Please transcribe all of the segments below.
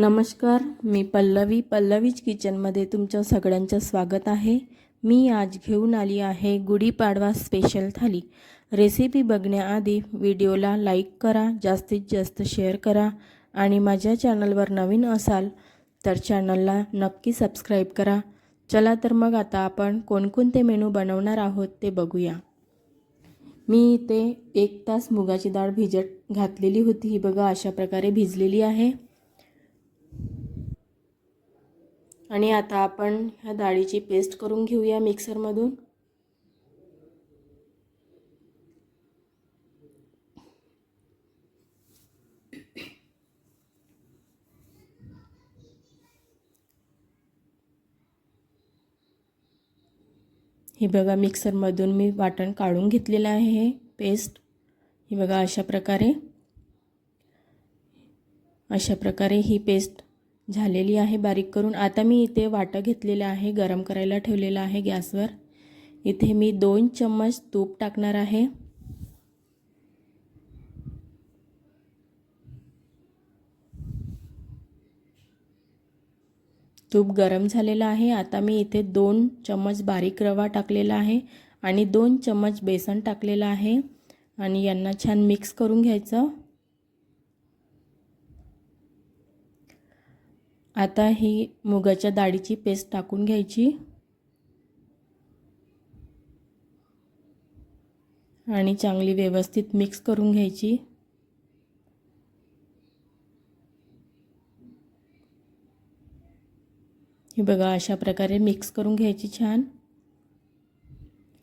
नमस्कार मी पल्लवी. पल्लवीज किचनमध्ये तुमच्या सगळ्यांचं स्वागत आहे. मी आज घेऊन आली आहे गुढीपाडवा स्पेशल थाली. रेसिपी बघण्याआधी व्हिडिओला लाईक करा जास्तीत जास्त शेअर करा आणि माझ्या चॅनलवर नवीन असाल तर चॅनलला नक्की सबस्क्राईब करा. चला तर मग आता आपण कोणकोणते मेनू बनवणार आहोत ते बघूया. मी इथे एक तास मुगाची डाळ भिजत घातलेली होती. ही बघा अशा प्रकारे भिजलेली आहे. आणि आता आपण ह्या डाळीची पेस्ट करून घेऊया मिक्सरमधून. हे बघा मिक्सरमधून मी वाटण काढून घेतलेलं आहे हे पेस्ट. ही बघा अशा प्रकारे अशा प्रकारे ही पेस्ट झालेली आहे बारीक करून. आता मी इथे वाटं घेतलेलं आहे गरम करायला ठेवलेलं आहे गॅसवर. इथे मी दोन चम्मच तूप टाकणार आहे. तूप गरम झालेलं आहे. आता मी इथे दोन चम्मच बारीक रवा टाकलेला आहे आणि दोन चम्मच बेसन टाकलेलं आहे. आणि यांना छान मिक्स करून घ्यायचं. आता ही मुगाच्या डाळीची पेस्ट टाकून घ्यायची. आणि चांगली व्यवस्थित मिक्स करून घ्यायची. हे बघा अशा प्रकारे मिक्स करून घ्यायची छान.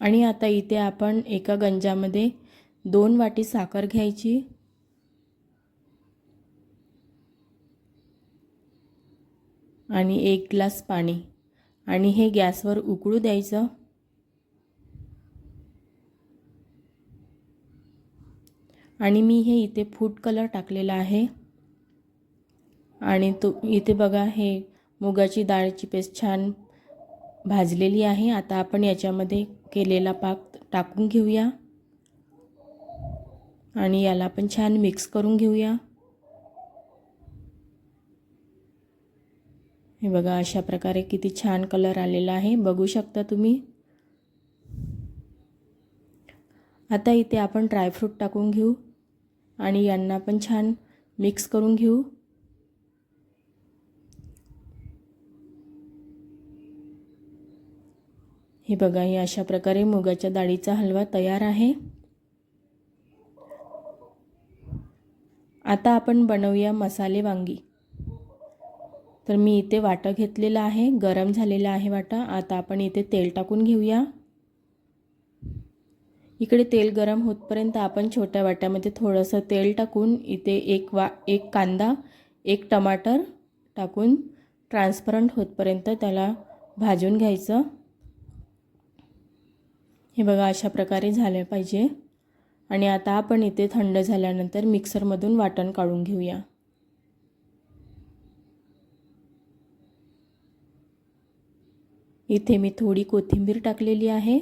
आणि आता इथे आपण एका गंजामध्ये दोन वाटी साखर घ्यायची. आणि एक ग्लास पाणी. आणि हे गॅसवर उकळू द्यायचं. आणि मी हे इथे फूड कलर टाकलेला आहे. आणि तो इथे बघा हे मुगाची डाळीची पेस्ट छान भाजलेली आहे. आता आपण याच्यामध्ये केलेला पाक टाकून घेऊया. आणि याला आपण छान मिक्स करून घेऊया. हे बघा अशा प्रकारे किती छान कलर आलेला आहे. बघू शकता तुम्ही. आता इथे आपण ड्रायफ्रूट टाकून घेऊ आणि यांना पण छान मिक्स करून घेऊ. हे बघा हे अशा प्रकारे मुगाच्या डाळीचा हलवा तयार आहे. आता आपण बनवूया मसाले वांगी. तर मी इथे वाटं घेतलेलं आहे गरम झालेलं आहे वाटा. आता आपण इथे तेल टाकून घेऊया. इकडे तेल गरम होतपर्यंत आपण छोट्या वाट्यामध्ये थोडंसं तेल टाकून इथे एक वा एक कांदा एक टमाटर टाकून ट्रान्सपरंट होतपर्यंत त्याला भाजून घ्यायचं. हे बघा अशा प्रकारे झालं पाहिजे. आणि आता आपण इथे थंड झाल्यानंतर मिक्सरमधून वाटण काढून घेऊया. इथे मी थोडी कोथिंबीर टाकलेली आहे.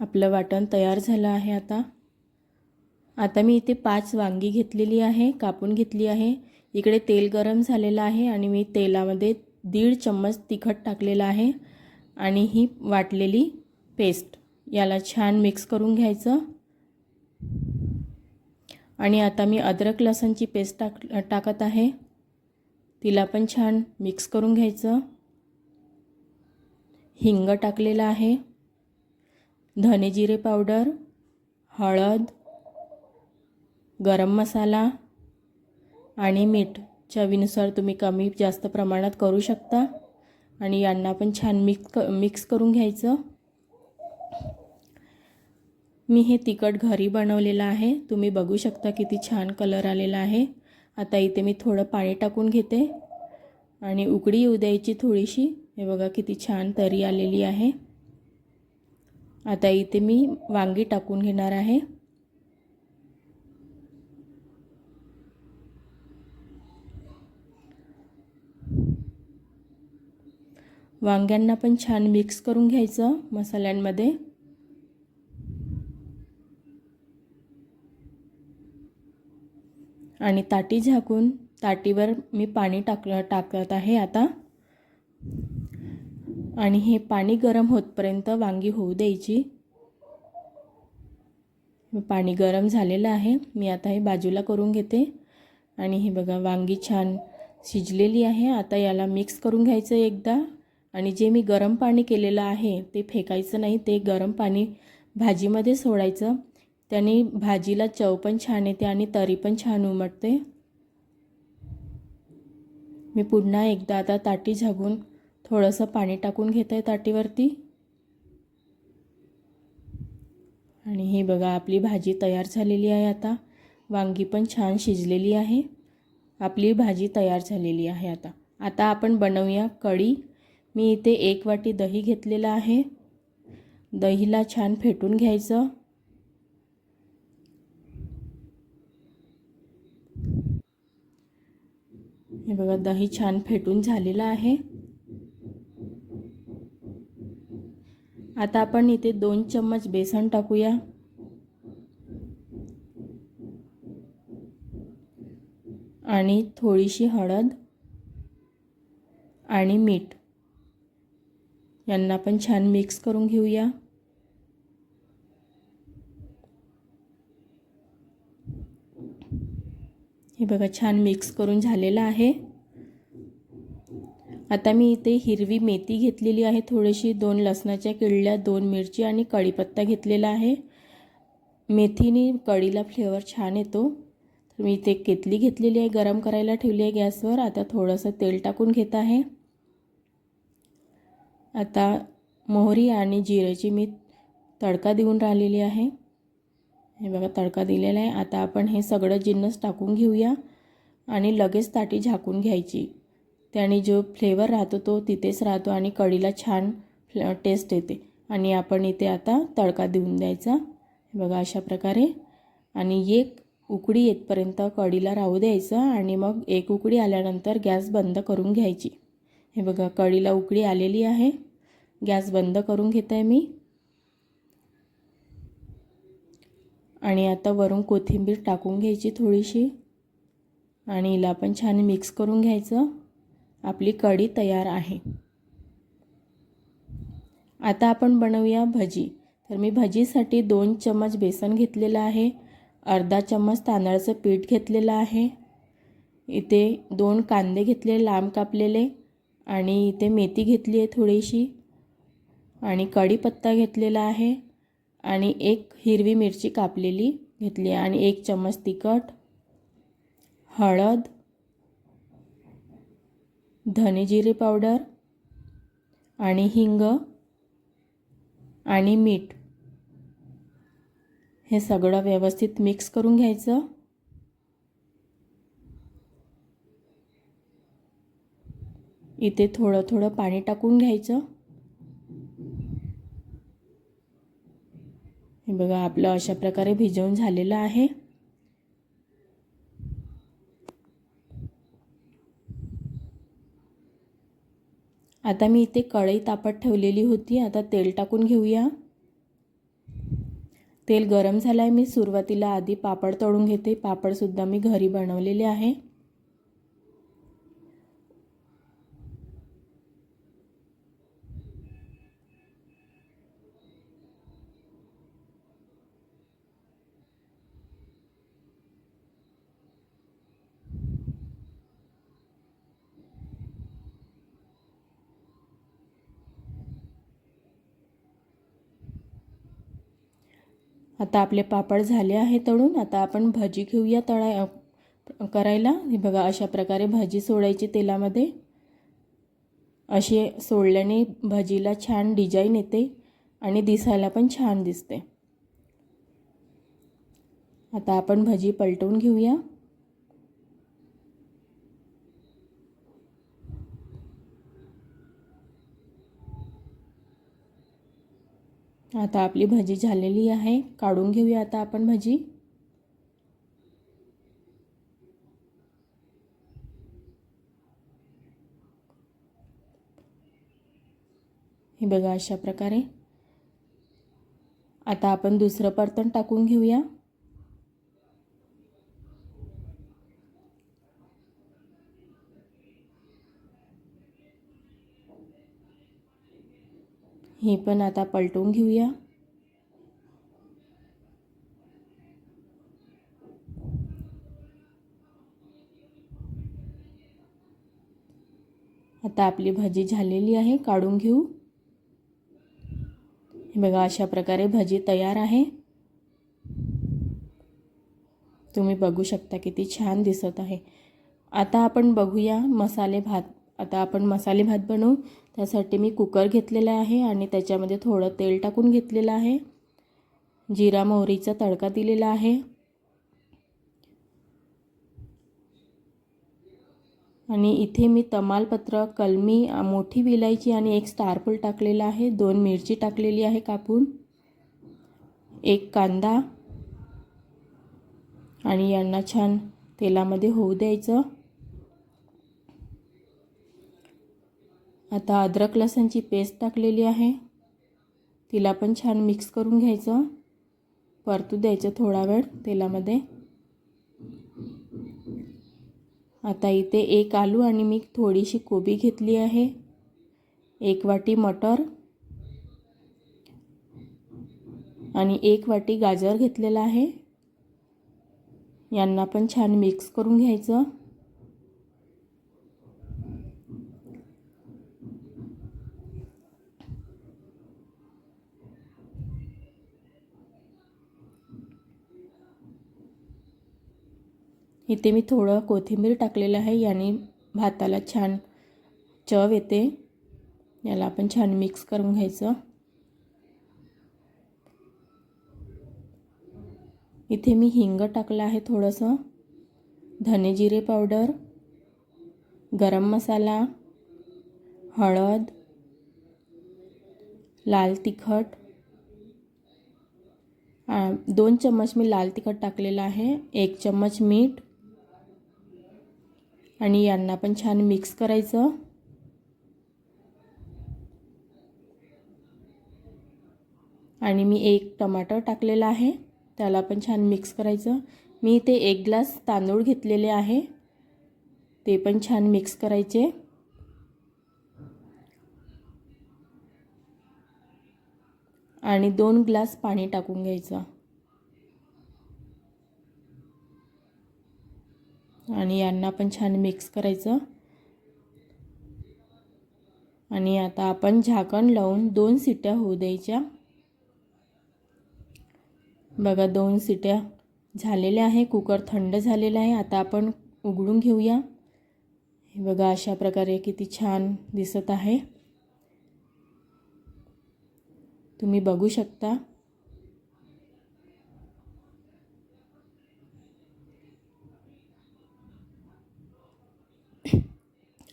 आपलं वाटण तयार झालं आहे आता. आता मी इथे पाच वांगी घेतलेली आहे कापून घेतली आहे. इकडे तेल गरम झालेलं आहे आणि मी तेलामध्ये दीड चम्मच तिखट टाकलेलं आहे आणि ही वाटलेली पेस्ट. याला छान मिक्स करून घ्यायचं. आणि आता मी अद्रक लसणची पेस्ट टाक टाकत आहे. तिला पण छान मिक्स करून घ्यायचं. हिंग टाकलेलं आहे. धने जिरे पावडर हळद गरम मसाला आणि मीठ. चवीनुसार तुम्ही कमी जास्त प्रमाणात करू शकता. आणि यांना पण छान मिक्स क मिक्स करून घ्यायचं. मी हे तिखट घरी बनवलेलं आहे. तुम्ही बघू शकता किती छान कलर आलेला आहे. आता इथे मी थोडं पाणी टाकून घेते. आणि उकडी येऊ द्यायची थोडीशी. हे बघा किती छान तरी आलेली आहे. आता इथे मी वांगी टाकून घेणार आहे. वांग्यांना पण छान मिक्स करून घ्यायचं मसाल्यांमध्ये. आणि ताटी झाकून ताटीवर मी पाणी टाकलं टाकत आहे आता. आणि हे पाणी गरम होतपर्यंत वांगी होऊ द्यायची. पाणी गरम झालेलं आहे. मी आता हे बाजूला करून घेते. आणि हे बघा वांगी छान शिजलेली आहे. आता याला मिक्स करून घ्यायचं एकदा. आणि जे मी गरम पाणी केलेलं आहे ते फेकायचं नाही. ते गरम पाणी भाजीमध्ये सोडायचं. त्याने भाजीला चव पण छान येते आणि तरी पण छान उमटते. मी पुन्हा एकदा आता ताटी झाकून थोडंसं पाणी टाकून घेत आहे ताटीवरती. आणि हे बघा आपली भाजी तयार झालेली आहे आता. वांगी पण छान शिजलेली आहे. आपली भाजी तयार झालेली आहे आता. आता आपण बनवूया कढी. मी इथे एक वाटी दही घेतलेलं आहे. दहीला छान फेटून घ्यायचं. हे बघा दही छान फेटून झालेलं आहे. आता आपण इथे दोन चम्मच बेसन टाकूया. आणि थोडीशी हळद आणि मीठ. यांना पण छान मिक्स करून घेऊया. हे बघा छान मिक्स करून झालेलं आहे. आता मी इथे हिरवी मेथी घेतलेली आहे. थोडीशी दोन लसणाच्या किडल्या दोन मिरची आणि कढीपत्ता घेतलेला आहे. मेथीने कढीला फ्लेवर छान येतो. तर मी इथे केतली घेतलेली आहे गरम करायला ठेवली आहे गॅसवर. आता थोडंसं तेल टाकून घेत आहे. आता मोहरी आणि जिऱ्याची मी तडका देऊन राहिलेली आहे. हे बघा तडका दिलेला आहे. आता आपण हे सगळं जिन्नस टाकून घेऊया आणि लगेच ताटी झाकून घ्यायची. त्याने जो फ्लेवर राहतो तो तिथेच राहतो आणि कढीला छान टेस्ट येते. आणि आपण इथे आता तडका देऊन द्यायचा. हे बघा अशा प्रकारे. आणि एक उकडी येतपर्यंत कढीला राहू द्यायचं आणि मग एक उकडी आल्यानंतर गॅस बंद करून घ्यायची. हे बघा कढीला उकडी आलेली आहे. गॅस बंद करून घेत आहे मी. आणि आता वरून कोथिंबीर टाकून घ्यायची थोडीशी. आणि हिला पण छान मिक्स करून घ्यायचं. आपली कढी तयार आहे. आता आपण बनवूया भजी. तर मी भजीसाठी दोन चम्मच बेसन घेतलेलं आहे. अर्धा चम्मच तांदळाचं पीठ घेतलेलं आहे. इथे दोन कांदे घेतले लांब कापलेले. आणि इथे मेथी घेतली आहे थोडीशी. आणि कढीपत्ता घेतलेला आहे. आणि एक हिरवी मिरची कापलेली घेतली आणि एक चम्मच तिखट हळद धने जिरे पावडर आणि हिंग आणि मीठ. हे सगळं व्यवस्थित मिक्स करून घ्यायचं. इथे थोडं थोडं पाणी टाकून घ्यायचं हे बघा आपलं अशा प्रकारे भिजवून झालेलं आहे. आता मी इथे कढई तापत ठेवलेली होती. आता तेल टाकून घेऊया. तेल गरम झालं आहे मी सुरुवातीला आधी पापड तळून घेते. पापडसुद्धा मी घरी बनवलेले आहे. आता आपले पापड झाले आहे तळून आता आपण भजी घेऊया तळा करायला. हे बघा अशा प्रकारे भाजी सोडायची तेलामध्ये. असे सोडल्याने भजीला छान डिझाईन येते आणि दिसायला पण छान दिसते. आता आपण भजी पलटवून घेऊया. आता आपली भाजी झालेली आहे. काढून घेऊया आता आपण भाजी. हे बघा अशा प्रकारे. आता आपण दुसरं परतण टाकून घेऊया. हे पण आता पलटून घेऊया. आता आपली भाजी झालेली आहे काढून घेऊ. हे बघा अशा प्रकारे भाजी तयार आहे. तुम्ही बघू शकता किती छान दिसत आहे. आता आपण बघूया मसाले भात आता आपण मसाले भात बनवू. त्यासाठी मी कुकर घेतलेला आहे आणि त्याच्यामध्ये थोडं तेल टाकून घेतलेलं आहे. जिरा मोहरीचा तडका दिलेला आहे. आणि इथे मी तमालपत्र कलमी मोठी विलायची आणि एक स्टारफुल टाकलेला आहे. दोन मिरची टाकलेली आहे कापून. एक कांदा. आणि यांना छान तेलामध्ये होऊ द्यायचं. आता अद्रक लसणची पेस्ट टाकलेली आहे. तिला पण छान मिक्स करून घ्यायचं. परतू द्यायचं थोडा वेळ तेलामध्ये. आता इथे एक आलू आणि मी थोडीशी कोबी घेतली आहे. एक वाटी मटर. आणि एक वाटी गाजर घेतलेला आहे. यांना पण छान मिक्स करून घ्यायचं. इथे मी थोडं कोथिंबीर टाकलेलं आहे याने भाताला छान चव येते. याला आपण छान मिक्स करून घ्यायचं. इथे मी हिंग टाकलं आहे थोडंसं. धने जिरे पावडर गरम मसाला हळद लाल तिखट. दोन चम्मच मी लाल तिखट टाकलेलं आहे. एक चम्मच मीठ. आणि यांना पण छान मिक्स करायचं. आणि मी एक टमाटर टाकलेला आहे त्याला पण छान मिक्स करायचं. मी इथे एक ग्लास तांदूळ घेतलेले आहे ते पण छान मिक्स करायचे. आणि दोन ग्लास पाणी टाकून घ्यायचं. आणि यांना पण छान मिक्स करायचं. आणि आता आपण झाकण लावून दोन सिट्या होऊ द्यायच्या. बघा दोन सिट्या झालेल्या आहे. कुकर थंड झालेला आहे. आता आपण उघडून घेऊया. हे बघा अशा प्रकारे किती छान दिसत आहे. तुम्ही बघू शकता.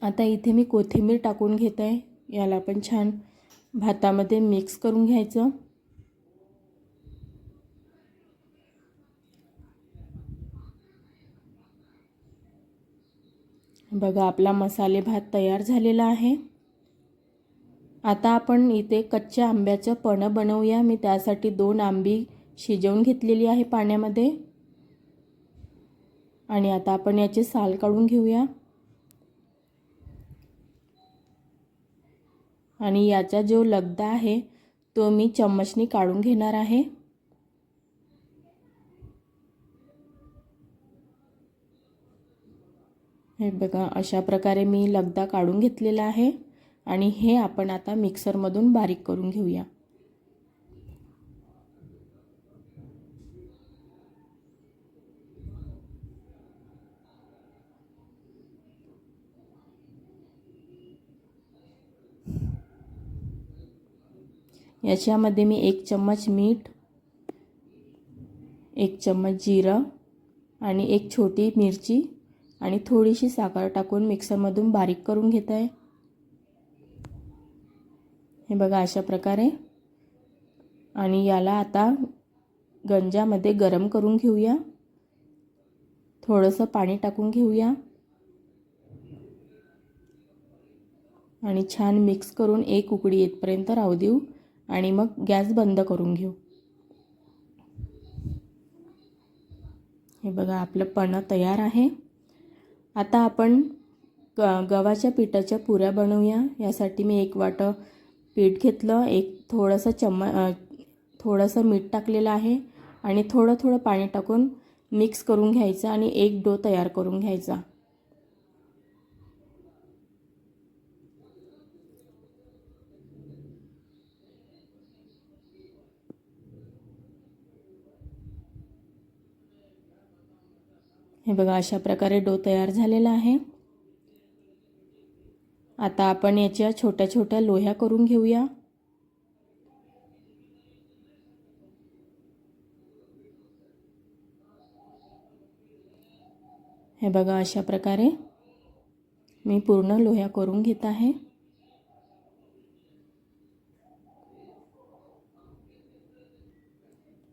आता इथे मी कोथिंबीर टाकून घेत आहे. याला पण छान भातामध्ये मिक्स करून घ्यायचं. बघा आपला मसाले भात तयार झालेला आहे. आता आपण इथे कच्च्या आंब्याचं पणं बनवूया. मी त्यासाठी दोन आंबी शिजवून घेतलेली आहे पाण्यामध्ये. आणि आता आपण याचे साल काढून घेऊया. आणि याचा जो लगदा आहे तो मी चम्मचनी काढून घेणार आहे. हे बघा अशा प्रकारे मी लगदा काढून घेतलेला आहे. आणि हे आपण आता मिक्सरमधून बारीक करून घेऊया. याच्यामध्ये मी एक चम्मच मीठ एक चम्मच जिरं आणि एक छोटी मिरची आणि थोडीशी साखर टाकून मिक्सरमधून बारीक करून घेत आहे. हे बघा अशा प्रकारे. आणि याला आता गंजामध्ये गरम करून घेऊया. थोडंसं पाणी टाकून घेऊया. आणि छान मिक्स करून एक उकडी येतपर्यंत राहू देऊ. आणि मग गॅस बंद करून घेऊ. हे बघा आपलं पणं तयार आहे. आता आपण ग गव्हाच्या पिठाच्या पुऱ्या बनवूया. यासाठी मी एक वाटं पीठ घेतलं एक थोडंसं चम थोडंसं मीठ टाकलेलं आहे आणि थोडं थोडं पाणी टाकून मिक्स करून घ्यायचं आणि एक डो तयार करून घ्यायचा. हे बघा अशा प्रकारे डो तयार झालेला आहे. आता आपण याच्या छोट्या छोट्या लोह्या करून घेऊया. हे बघा अशा प्रकारे मी पूर्ण लोह्या करून घेत आहे.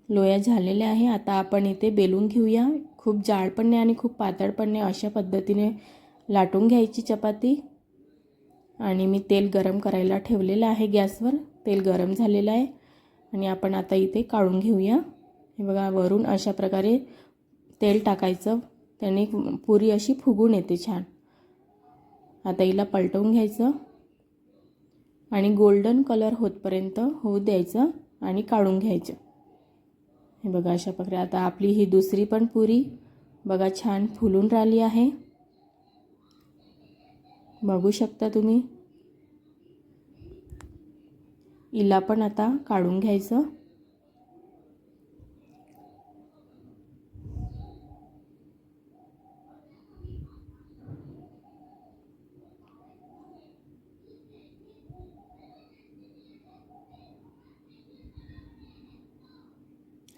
लोया झालेल्या आहे. आता आपण इथे बेलून घेऊया. खूप जाड पण नाही आणि खूप पातळ पण नाही अशा पद्धतीने लाटून घ्यायची चपाती. आणि मी तेल गरम करायला ठेवलेलं आहे गॅसवर. तेल गरम झालेलं आहे. आणि आपण आता इथे काढून घेऊया. हे बघा वरून अशा प्रकारे तेल टाकायचं. त्याने पुरी अशी फुगून येते छान. आता हिला पलटवून घ्यायचं. आणि गोल्डन कलर होतपर्यंत होऊ द्यायचं आणि काढून घ्यायचं. हे बघा अशा प्रकारे आता आपली ही दुसरी पण पुरी बघा छान फुलून राहिली आहे. बघू शकता तुम्ही. इला पण आता काढून घ्यायचं.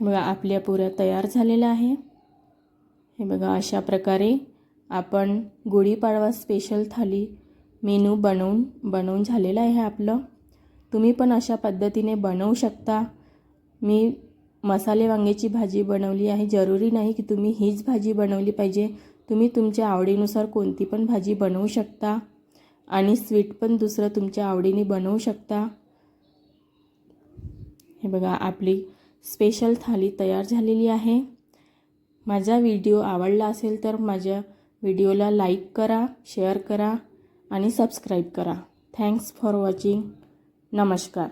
बघा आपल्या पुऱ्या तयार झालेल्या आहे. हे बघा अशा प्रकारे आपण गुढीपाडवा स्पेशल थाली मेनू बनवून बनवून झालेलं आहे आपलं. तुम्ही पण अशा पद्धतीने बनवू शकता. मी मसाले वांग्याची भाजी बनवली आहे. जरुरी नाही की तुम्ही हीच भाजी बनवली पाहिजे. तुम्ही तुमच्या आवडीनुसार कोणती पण भाजी बनवू शकता. आणि स्वीट पण दुसरं तुमच्या आवडीने बनवू शकता. हे बघा आपली स्पेशल थाली तयार झालेली आहे. माझा व्हिडिओ आवडला असेल तर माझ्या व्हिडिओला लाईक करा शेअर करा आणि सबस्क्राईब करा. Thanks for watching. नमस्कार.